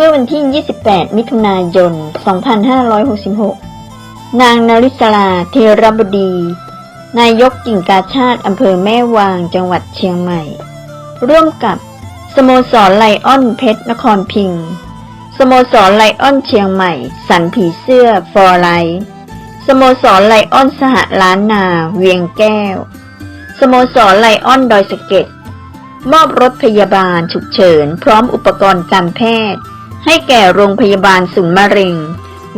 มื่อวันที่ 28 มิถุนายน 2566 นางนาริศราเทรบดี นายกกิ่งกาชาติอำเภอแม่วางจังหวัดเชียงใหม่ ร่วมกับสโมสรไลออนเพชรนครพิงค์สโมสรไลออนเชียงใหม่ สันผีเสื้อฟอร์ไลท์สโมสรไลออนสหล้านนาเวียงแก้ว สโมสรไลออนดอยสะเก็ดมอบรถพยาบาลฉุกเฉิน พร้อมอุปกรณ์การแพทย์ ให้แก่โรงพยาบาลศูนย์มะเร็ง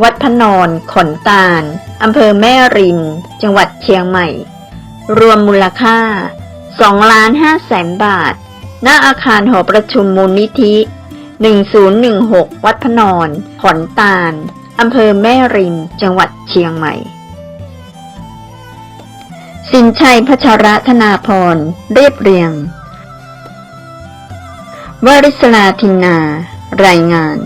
วัดพนอน ขอนตาล อำเภอแม่ริม จังหวัดเชียงใหม่ รวมมูลค่า 2 ล้าน5แสนบาท ณ อาคารหอประชุมมูลนิธิ 1016 วัดพนอน ขอนตาล อำเภอแม่ริม จังหวัดเชียงใหม่ สินชัยพัชรธนาพร เรียบเรียงวริศลาทินนา รายงาน